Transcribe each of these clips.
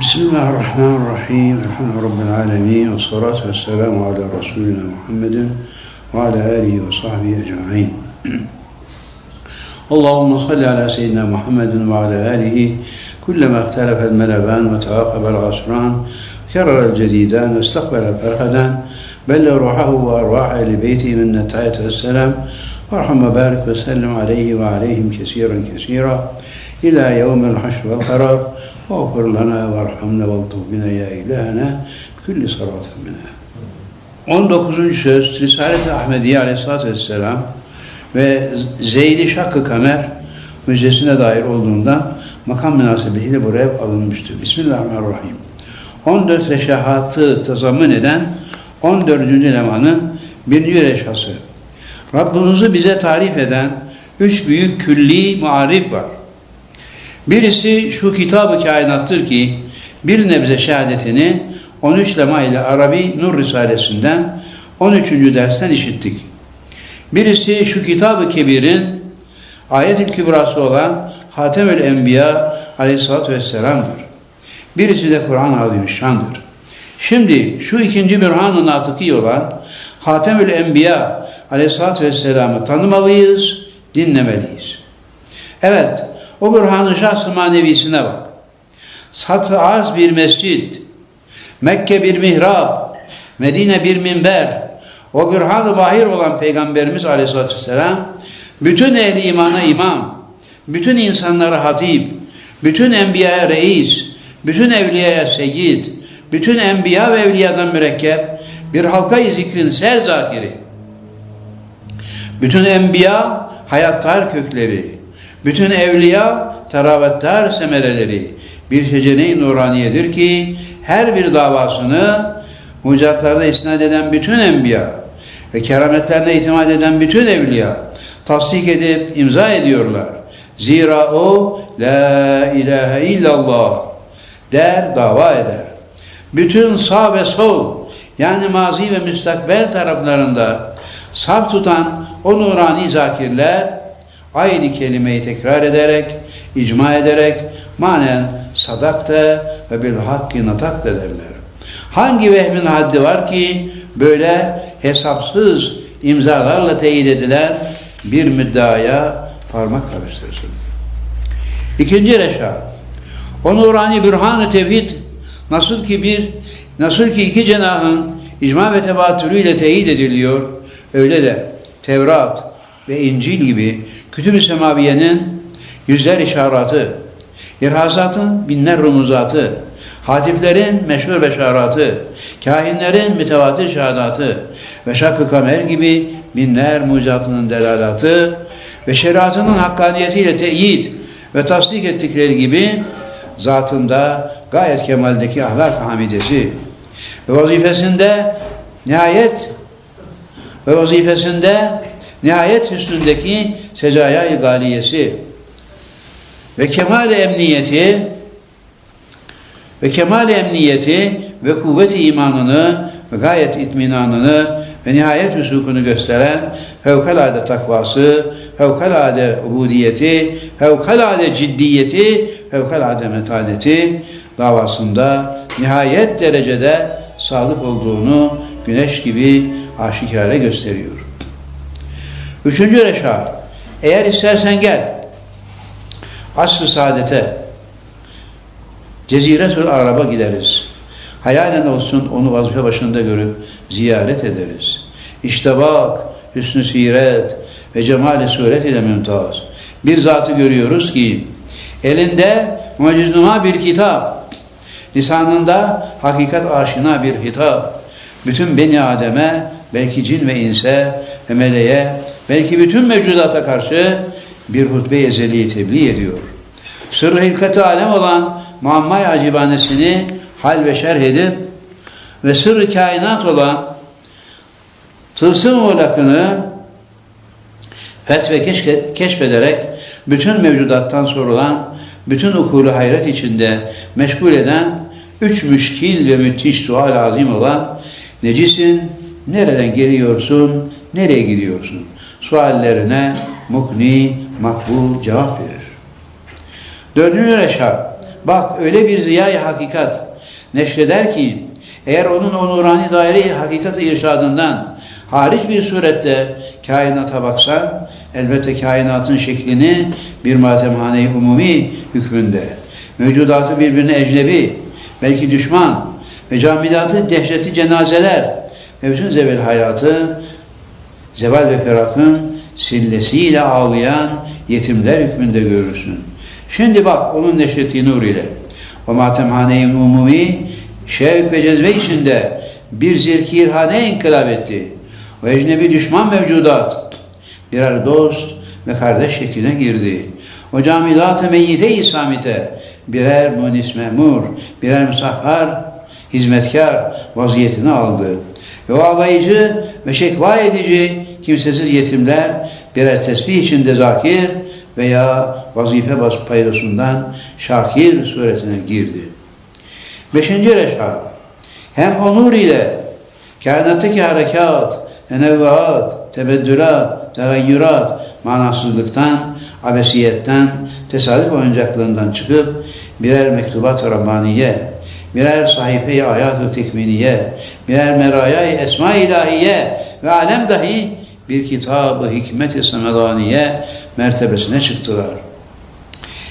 Bismillahirrahmanirrahim. Elhamdülillah Rabbil alemin. Ve salatu ve selamu ala Resulina Muhammedin ve ala alihi ve sahbihi ecma'in. Allahümme salli ala seyyidina Muhammedin ve ala alihi kullama ihtelefel meleven ve teakabel asran kerrel cedidan istakbelel ferheden belle ruhahu ve arvahe li beyti min nettayet ve selam ve rahmet ve sellem aleyhi ve aleyhim kesiren kesira. kesira. إلى يوم الحشر والقرار واغفر لنا وارحمنا والطف بنا يا إلهنا بكل صلاة منها 19. söz Risalet-i Ahmediye Aleyhisselatü Vesselam ve Zeyli Şakkı Kamer müjdesine dair olduğundan makam münasebetiyle buraya alınmıştır. Bismillahirrahmanirrahim. 14 reşahatı tazammun eden 14. lemanın birinci reşhası. Rabbimizi bize tarif eden üç büyük külli muarif var. Birisi şu kitabı kainattır ki bir nebze şehadetini 13 lema ile Arabi Nur Risalesinden 13. dersten işittik. Birisi şu kitabı kebirin ayet-i kübrası olan Hatemül Enbiya aleyhissalatü vesselam'dır. Birisi de Kur'an-ı Azimüşşan'dır. Şimdi şu ikinci bürhan-ı natıki olan Hatemül Enbiya aleyhissalatü vesselam'ı tanımalıyız, dinlemeliyiz. Evet, o bürhan-ı şahs-ı manevisine bak. Satı arz bir mescit, Mekke bir mihrap, Medine bir minber, o bürhan-ı bahir olan Peygamberimiz aleyhissalatü vesselam, bütün ehli imana imam, bütün insanlara hatip, bütün enbiyaya reis, bütün evliyaya seyyid, bütün enbiya ve evliyadan mürekkep, bir halka-i zikrin ser zakiri, bütün enbiya hayattar kökleri, bütün evliya teravettar semereleri, bir şecere-i nuraniyedir ki her bir davasını mucatlarda isnat eden bütün enbiya ve kerametlerine itimat eden bütün evliya tasdik edip imza ediyorlar. Zira o la ilahe illallah der, dava eder. Bütün sağ ve sol yani mazi ve müstakbel taraflarında saf tutan o nurani zakirler aynı kelimeyi tekrar ederek, icma ederek manen sadakte ve bil hakki natak derler. Hangi vehmin haddi var ki böyle hesapsız imzalarla teyit edilen bir müddaya parmak karıştırsın. İkinci reşa. O nurani bürhan-ı tevhid nasıl ki bir nasıl ki iki cenahın icma ve tebatürüyle teyit ediliyor öyle de Tevrat ve İncil gibi kütüb-i semaviyenin yüzler işaratı, irhazatın binler rumuzatı, hatiplerin meşhur beşaratı, kahinlerin mütevatir şehadatı ve şak-ı kamer gibi binler mucizatının delalatı ve şeriatının hakkaniyetiyle teyit ve tasdik ettikleri gibi zatında gayet kemaldeki ahlak hamidesi ve vazifesinde nihayet ve vazifesinde nihayet hüsnündeki sezaya galiyesi ve kemal emniyeti ve kemal emniyeti ve kuvvet imanını ve gayet itminanını ve nihayet husukunu gösteren fevkalade takvası, fevkalade ubudiyeti, fevkalade ciddiyeti, fevkalade metaneti davasında nihayet derecede sadık olduğunu güneş gibi aşikare gösteriyor. Üçüncü reşa, eğer istersen gel, asr-ı saadete, Ceziretül Arab'a gideriz. Hayalen olsun onu vazife başında görüp ziyaret ederiz. İşte bak hüsnü siret ve cemali suret ile mümtaz. Bir zatı görüyoruz ki elinde muciznuma bir kitap, lisanında hakikat aşina bir hitap. Bütün beni Adem'e, belki cin ve inse ve meleğe, belki bütün mevcudata karşı bir hutbe-i ezeliyi tebliğ ediyor. Sırrı hilkati alem olan muammay acibanesini hal ve şerh edip ve sırrı kainat olan tılsım muğlakını fetve keşfederek bütün mevcudattan sorulan, bütün ukulu hayret içinde meşgul eden üç müşkil ve müthiş sual azim olan necisin, nereden geliyorsun, nereye gidiyorsun? Suallerine mukni, makbul cevap verir. Dördüncü reşa, bak öyle bir ziyayı hakikat neşreder ki eğer onun o nurani daire hakikati irşadından hariç bir surette kainata baksan elbette kainatın şeklini bir matemhane-i umumi hükmünde mevcudatı birbirine ecnebi belki düşman ve camidatı dehşetli cenazeler ve bütün zevil hayatı zeval ve ferakın sillesiyle ağlayan yetimler hükmünde görürsün. Şimdi bak onun neşreti nur ile o matemhane-i umumi şevk ve cezbe içinde bir zirkirhane inkılap etti. O ecnebi düşman mevcudat birer dost ve kardeş şekline girdi. O camidat-ı meyyite İslamite birer munis memur, birer musahhar, hizmetkar vaziyetini aldı. Ve o alayıcı ve şekva edici kimsesiz yetimler birer tesbih içinde zakir veya vazife bas paydosundan şakir suretine girdi. Beşinci reşha hem onur ile kainattaki harekat, tenevvuat, tebeddülat, tegayyürat, manasızlıktan, abesiyetten, tesadüf oyuncaklığından çıkıp birer mektubat Rabbaniye, birer sahife-i hayat-ı tekminiye, birer meraya-i esma-i ilahiye ve alem dahi bir kitab-ı hikmet-i semedaniye mertebesine çıktılar.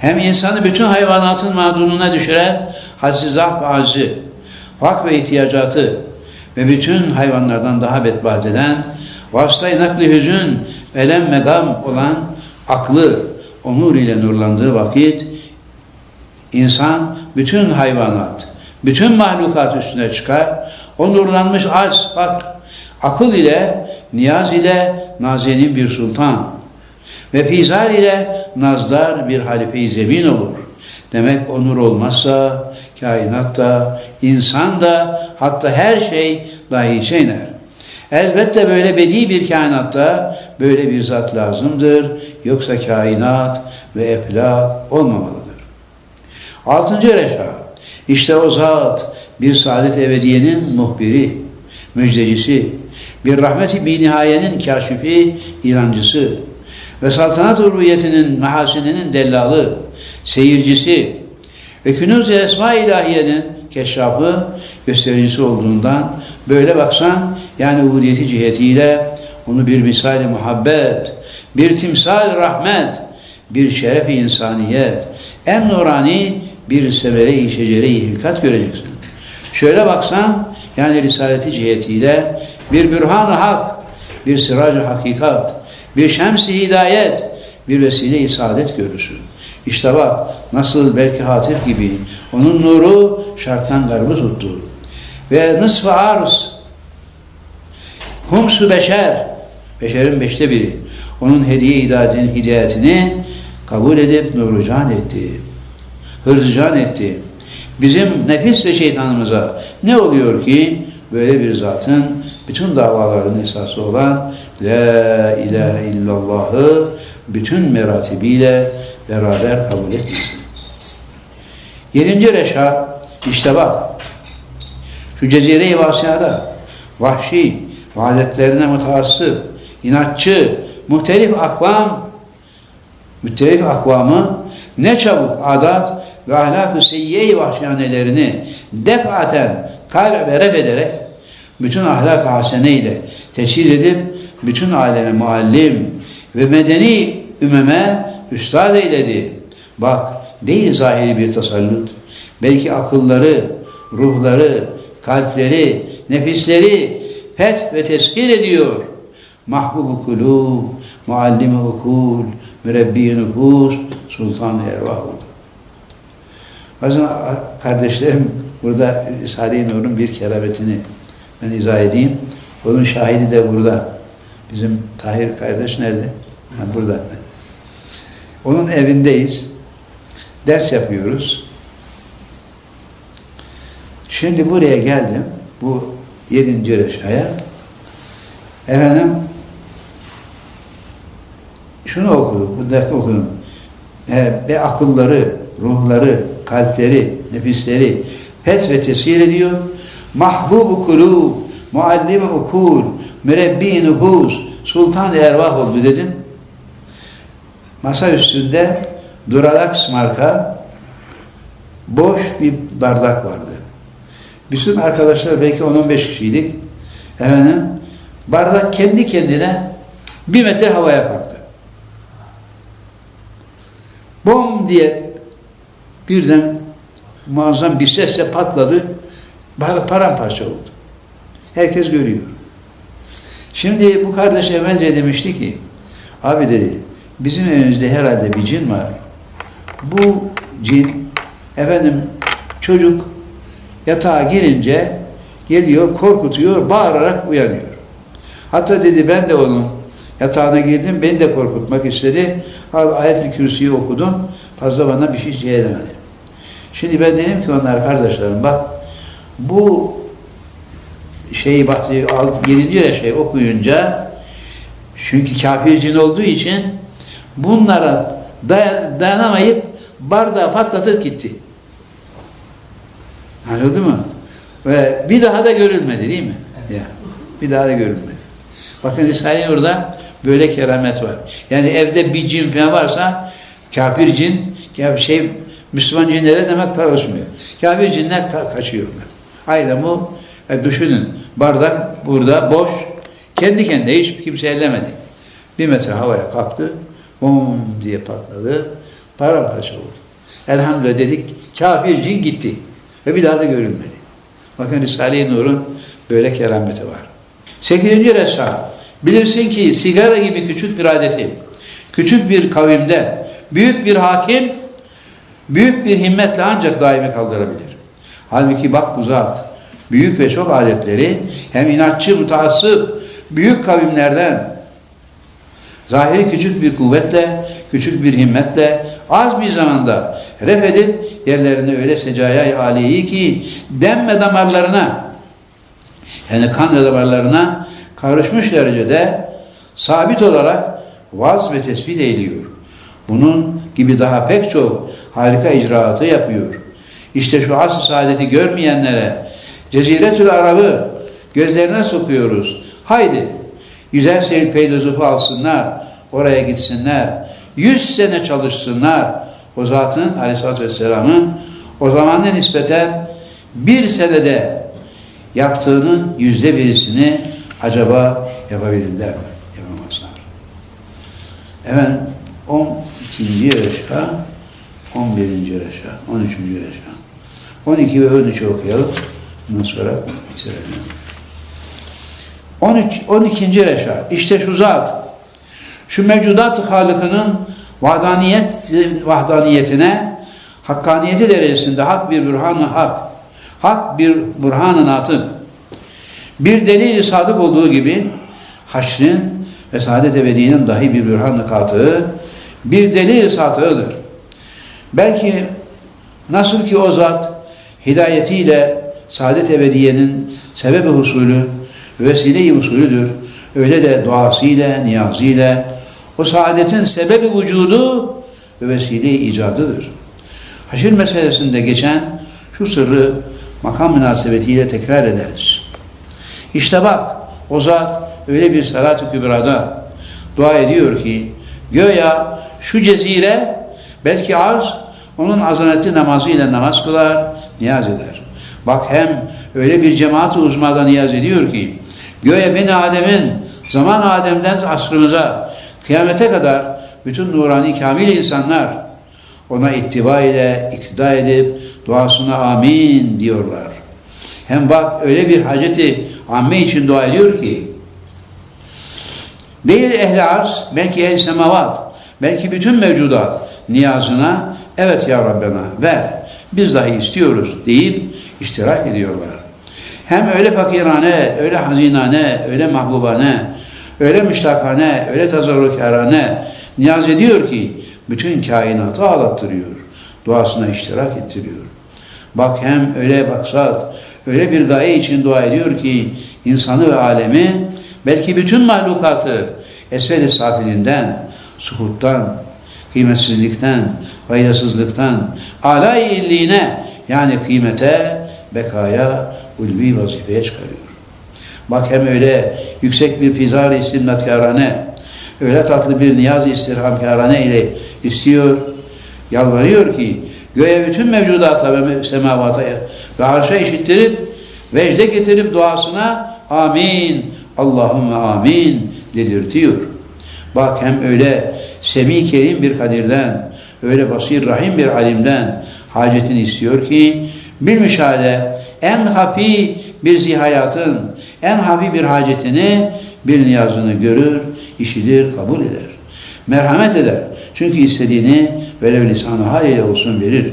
Hem insanı bütün hayvanatın mağdununa düşüren hassizah ve acı, hak ve ihtiyacatı ve bütün hayvanlardan daha bedbaht eden vasıtayı nakli hüzün, elem megam olan aklı onur ile nurlandığı vakit insan bütün hayvanat, bütün mahlukat üstüne çıkar. O nurlanmış az, bak akıl ile, niyaz ile nazenin bir sultan ve pizar ile nazdar bir halife-i zemin olur. Demek o nur olmazsa kainat da, insan da, hatta her şey dahi iner. Elbette böyle bedi bir kainatta böyle bir zat lazımdır. Yoksa kainat ve eflak olmamalıdır. Altıncı reşa. İşte o zat bir saadet ebediyenin muhbiri, müjdecisi, bir rahmeti bi nihayenin kaşifi, ilancısı ve saltanat urubiyetinin mehasininin dellalı, seyircisi ve künuz-i esma ilahiyenin keşrafı, göstericisi olduğundan böyle baksan yani ubudiyeti cihetiyle onu bir misal muhabbet, bir timsal rahmet, bir şeref-i insaniyet, en nurani bir severe-i şecere-i hilkat göreceksin. Şöyle baksan yani risaleti cihetiyle bir bürhan-ı hak, bir sirac-ı hakikat, bir şems-i hidayet, bir vesile-i saadet görürsün. İşte bak nasıl belki hatif gibi onun nuru şarktan garbı tuttu. Ve nısf-ı arz humsu beşer beşerin beşte biri onun hediye hidayetini, kabul edip nurucan etti. Hırzcan etti. Bizim nefis ve şeytanımıza ne oluyor ki böyle bir zatın bütün davaların esası olan La ilahe illallah'ı bütün meratibiyle beraber kabul etmesin. Yedinci reşa, işte bak, şu cezire-i vasiyada, vahşi, vaadetlerine mutaassıp, inatçı, muhtelif akvam, müttelif akvamı ne çabuk adat ve ahlak-ı seyyiye-i vahşiyanelerini defaten kalbe ref ederek bütün ahlak-ı haseneyle teşhir edip bütün aleme muallim ve medeni ümeme üstad eyledi. Bak değil zahiri bir tasallut. Belki akılları, ruhları, kalpleri, nefisleri feth ve teskir ediyor. Mahbubu kulub, muallimi ukul, mürebbi nüfus, sultan-ı ervah oldu. Bazen kardeşlerim burada Sade-i Nur'un bir kerametini ben izah edeyim. Onun şahidi de burada. Bizim Tahir kardeş nerede? Ha, burada. Onun evindeyiz. Ders yapıyoruz. Şimdi buraya geldim. Bu yedinci reşaya. Efendim şunu okudum. Bu dakika okudum. E, ve akılları, ruhları, kalpleri, nefisleri feth ve tesir ediyor. Mahbubu kulub, muallimi ukul, mürebbi nüfus, sultan ervah oldu dedim. Masa üstünde Duralax marka boş bir bardak vardı. Bütün arkadaşlar belki 10-15 kişiydik. Efendim, bardak kendi kendine bir metre havaya kalktı. Bom diye birden muazzam bir sesle patladı. Paramparça oldu. Herkes görüyor. Şimdi bu kardeş evvelce demişti ki, abi dedi, bizim evimizde herhalde bir cin var. Bu cin, efendim çocuk yatağa girince geliyor, korkutuyor, bağırarak uyanıyor. Hatta dedi ben de onun yatağına girdim, beni de korkutmak istedi. Abi ayet-i kürsüyü okudum, fazla bana bir şey edemedi. Şimdi ben dedim ki onlar kardeşlerim bak, bu şeyi bak 7. şey okuyunca çünkü kafir cin olduğu için bunlara dayan, dayanamayıp bardağı patlatıp gitti. Anladın mı? Ve bir daha da görülmedi değil mi? Ya, bir daha da görülmedi. Bakın Risale-i Nur'da böyle keramet var. Yani evde bir cin falan varsa kafir cin, şey Müslüman cinlere demek karışmıyor. Kafir cinler ka- kaçıyorlar. Aynen bu e, düşünün. Bardak burada boş. Kendi kendine hiç kimse ellemedi. Bir metre havaya kalktı. Bom diye patladı. Paramparça oldu. Elhamdülillah dedik. Kafir cin gitti. Ve bir daha da görülmedi. Bakın Risale-i Nur'un böyle kerameti var. Sekizinci Resa. Bilirsin ki sigara gibi küçük bir adeti, küçük bir kavimde büyük bir hakim, büyük bir himmetle ancak daimi kaldırabilir. Halbuki bak bu zat, büyük ve çok adetleri hem inatçı, mutaassıp, büyük kavimlerden zahiri küçük bir kuvvetle, küçük bir himmetle az bir zamanda ref edip yerlerine öyle secaya aliyi ki demme damarlarına yani kan damarlarına karışmış derecede sabit olarak vaz ve tespit ediyor. Bunun gibi daha pek çok harika icraatı yapıyor. İşte şu asr saadeti görmeyenlere Ceziretül Arab'ı gözlerine sokuyoruz. Haydi güzel seyir peydozufu alsınlar, oraya gitsinler. Yüz sene çalışsınlar. O zatın aleyhissalatü vesselamın o zamana nispeten bir senede yaptığının yüzde birisini acaba yapabilirler mi? Yapamazlar. Efendim 12. reşa, 11. reşa, 13. reşa. 12 ve 13'ü okuyalım. Ondan sonra bitirelim. 13, 12. reşa. İşte şu zat, şu mevcudat Halık'ının vahdaniyet, vahdaniyetine, hakkaniyeti derecesinde hak bir bürhan hak, hak bir burhan-ı bir delil sadık olduğu gibi haşrin ve saadet ebediyenin dahi bir bürhan-ı bir delil satığıdır. Belki nasıl ki o zat hidayetiyle saadet ebediyenin sebebi husulü, vesile-i usulüdür. Öyle de duasıyla, niyazıyla o saadetin sebebi vücudu ve vesile-i icadıdır. Haşir meselesinde geçen şu sırrı makam münasebetiyle tekrar ederiz. İşte bak o zat öyle bir salat-ı kübrada dua ediyor ki göya şu cezire belki arz onun azametli namazıyla namaz kılar, niyaz eder. Bak hem öyle bir cemaat-ı uzmada niyaz ediyor ki göğe beni Adem'in zaman Adem'den asrımıza kıyamete kadar bütün nurani kamil insanlar ona ittiba ile iktida edip duasına amin diyorlar. Hem bak öyle bir haceti amme için dua ediyor ki değil ehli arz belki ehli semavat belki bütün mevcudat niyazına evet ya Rabbena ver biz dahi istiyoruz deyip iştirak ediyorlar. Hem öyle fakirane, öyle hazinane, öyle mahbubane, öyle müştakane, öyle tazarrukarane niyaz ediyor ki bütün kainatı ağlattırıyor. Duasına iştirak ettiriyor. Bak hem öyle maksat, öyle bir gaye için dua ediyor ki insanı ve alemi belki bütün mahlukatı esfel-i safilinden, suhuttan, kıymetsizlikten, faydasızlıktan, alay illiğine yani kıymete, bekaya, ulvi vazifeye çıkarıyor. Bak hem öyle yüksek bir fizar-ı istimnatkârane, öyle tatlı bir niyaz-ı istirhamkârane ile istiyor, yalvarıyor ki göğe bütün mevcudata ve semavata ve arşa işittirip vecde getirip duasına amin Allahümme amin dedirtiyor. Bak hem öyle semi kerim bir kadirden, öyle basir rahim bir alimden hacetini istiyor ki bir müşahede en hafi bir zihayatın, en hafi bir hacetini, bir niyazını görür, işidir, kabul eder. Merhamet eder. Çünkü istediğini velev lisan-ı haliyle olsun verir.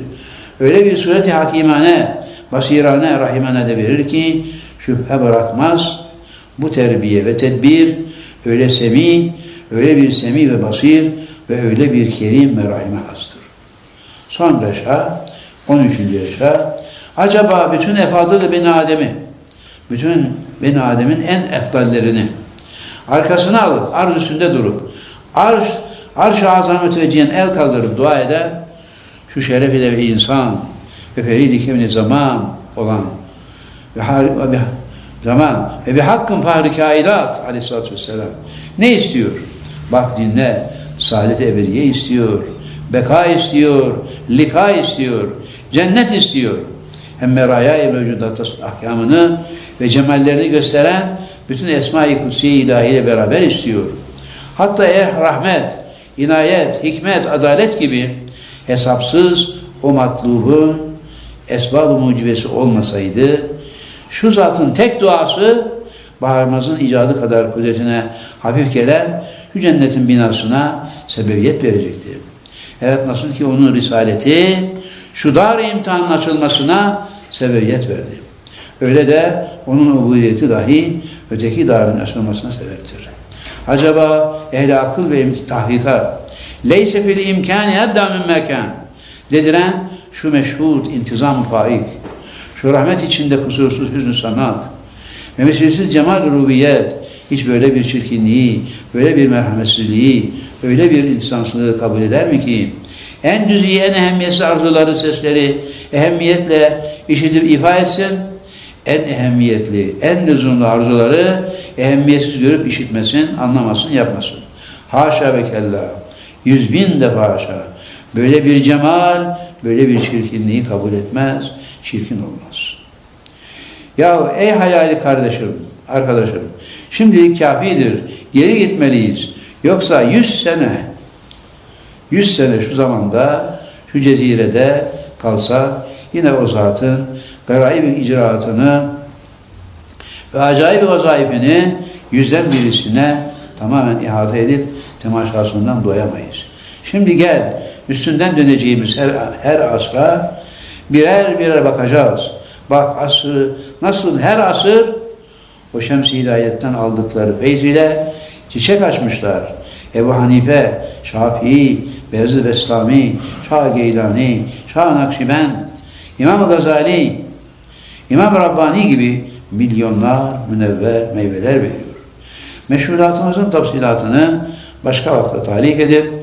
Öyle bir sureti hakimane, basirane, rahimane de verir ki şüphe bırakmaz. Bu terbiye ve tedbir öyle semi, öyle bir semi ve basir ve öyle bir kerim ve rahime hastır. Son reşa, 13. reşa, acaba bütün efadıl bin Adem'i, bütün bin Adem'in en eftallerini arkasına alıp, arz üstünde durup, arş, arş-ı azam müteveccihen el kaldırıp dua eder, şu şeref ile bir insan ve feridi kemini zaman olan ve, har, ve zaman ve bir hakkın fahri kainat aleyhissalatü vesselam ne istiyor? Bak dinle, saadet ebediye istiyor, beka istiyor, lika istiyor, cennet istiyor. Hem meraya-i mevcudat ahkamını ve cemallerini gösteren bütün Esma-i Kutsiye ilahiyle beraber istiyor. Hatta eğer rahmet, inayet, hikmet, adalet gibi hesapsız o matlubun esbab-ı mucibesi olmasaydı şu zatın tek duası bağırmazın icadı kadar kudretine hafif gelen şu cennetin binasına sebebiyet verecekti. Evet nasıl ki onun risaleti şu dar imtihanın açılmasına sebebiyet verdi. Öyle de onun ubudiyeti dahi öteki darın açılmasına sebeptir. Acaba ehli akıl ve tahkika leyse fil imkani ebda min mekan dediren şu meşhur intizam faik şu rahmet içinde kusursuz hüznü sanat ve misilsiz cemal rubiyet hiç böyle bir çirkinliği, böyle bir merhametsizliği, öyle bir insansızlığı kabul eder mi ki en cüz'i, en ehemmiyetsiz arzuları, sesleri ehemmiyetle işitip ifa etsin, en ehemmiyetli, en lüzumlu arzuları ehemmiyetsiz görüp işitmesin, anlamasın, yapmasın. Haşa ve kella. Yüz bin defa haşa. Böyle bir cemal, böyle bir çirkinliği kabul etmez, çirkin olmaz. Ya ey hayali kardeşim, arkadaşım, şimdi kafidir, geri gitmeliyiz. Yoksa yüz sene, yüz sene şu zamanda, şu cezirede kalsa, yine o zatın garaib icraatını ve acayip vazaifini yüzden birisine tamamen ihata edip temaşasından doyamayız. Şimdi gel, üstünden döneceğimiz her, her asra birer birer bakacağız. Bak asrı nasıl her asır o şems hidayetten aldıkları feyz ile çiçek açmışlar. Ebu Hanife, Şafii, Beyazıt Bestami, Şah Geylani, Şah Nakşibend, İmam Gazali, İmam Rabbani gibi milyonlar münevver meyveler veriyor. Meşhuratımızın tafsilatını başka vakte talik edip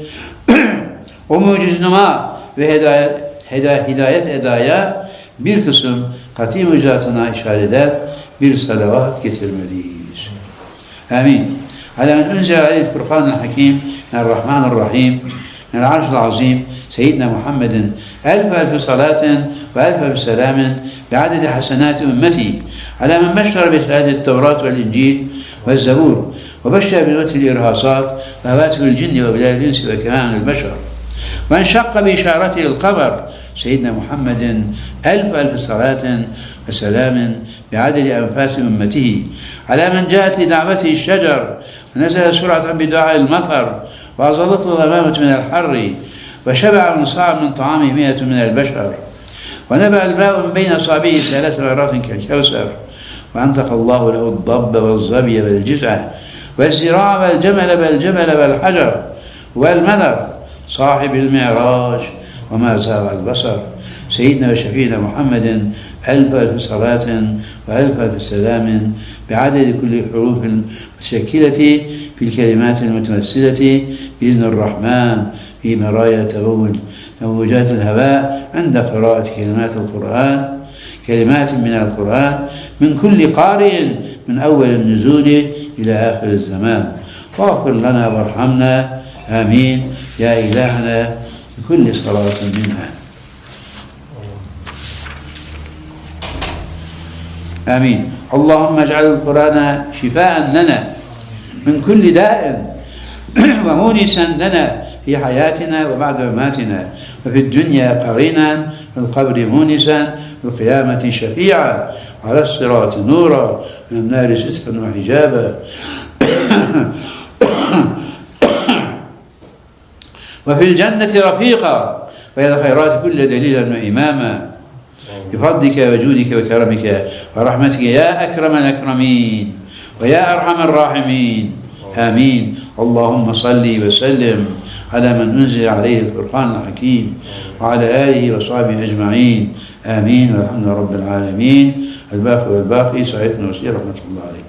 o muciznuma ve hidayet, hidayet edaya bir kısım kat'i mücatına işaret eder bir salavat getirmeliyiz. Amin. Ala men unzile aleyhi Kur'an-ı Hakim Er-Rahman-Rahim العرش العظيم سيدنا محمد ألف ألف صلاة وألف ألف سلام بعدد حسنات أمتي. على من بشر بشهادة التوراة والإنجيل والزبور وبشر بنوت الإرهاصات وهواتف الجن وبلاد الإنس وكمان البشر. وانشق بإشارته القمر سيدنا محمد ألف ألف صلاة وسلام بعدد أنفاس أمته. على من جاءت لدعوته الشجر ونزل سرعة بدعاء المطر وأظلته الغمامة من الحر وشبع من صاع من طعامه مئة من البشر ونبع الماء من بين أصابعه ثلاث مرات كالكوثر وأنطق الله له الضب والظبي والجزع والزراع والجمل والجمل والحجر والمنر صاحب المعراج وما زاغ البصر سيدنا وشفينا محمد ألف ألف صلاة وألف ألف سلام بعدد كل حروف المتشكلة في الكلمات المتمثلة بإذن الرحمن في مرايا تبول موجات الهواء عند قراءة كلمات القرآن كلمات من القرآن من كل قارئ من أول النزول إلى آخر الزمان. واغفر لنا وارحمنا آمين. يا إلهنا بكل صلاة منها. آمين. اللهم اجعل القرآن شفاء لنا من كل داء ومونسا لنا في حياتنا وبعد مماتنا. وفي الدنيا قرينا في القبر مونسا في القيامة شفيعا. وعلى الصراط نورا من النار سترا وحجابا. وفي الجنة رفيقا. وإلى الخيرات كل دليلا وإماما. بفضلك وجودك وكرمك ورحمتك يا أكرم الأكرمين ويا أرحم الراحمين. آمين. اللهم صل وسلم على من أنزل عليه القرآن الحكيم وعلى آله وصحبه أجمعين. آمين. والحمد لله رب العالمين. الباقي والباقي سعيد نوسي رحمة الله عليه.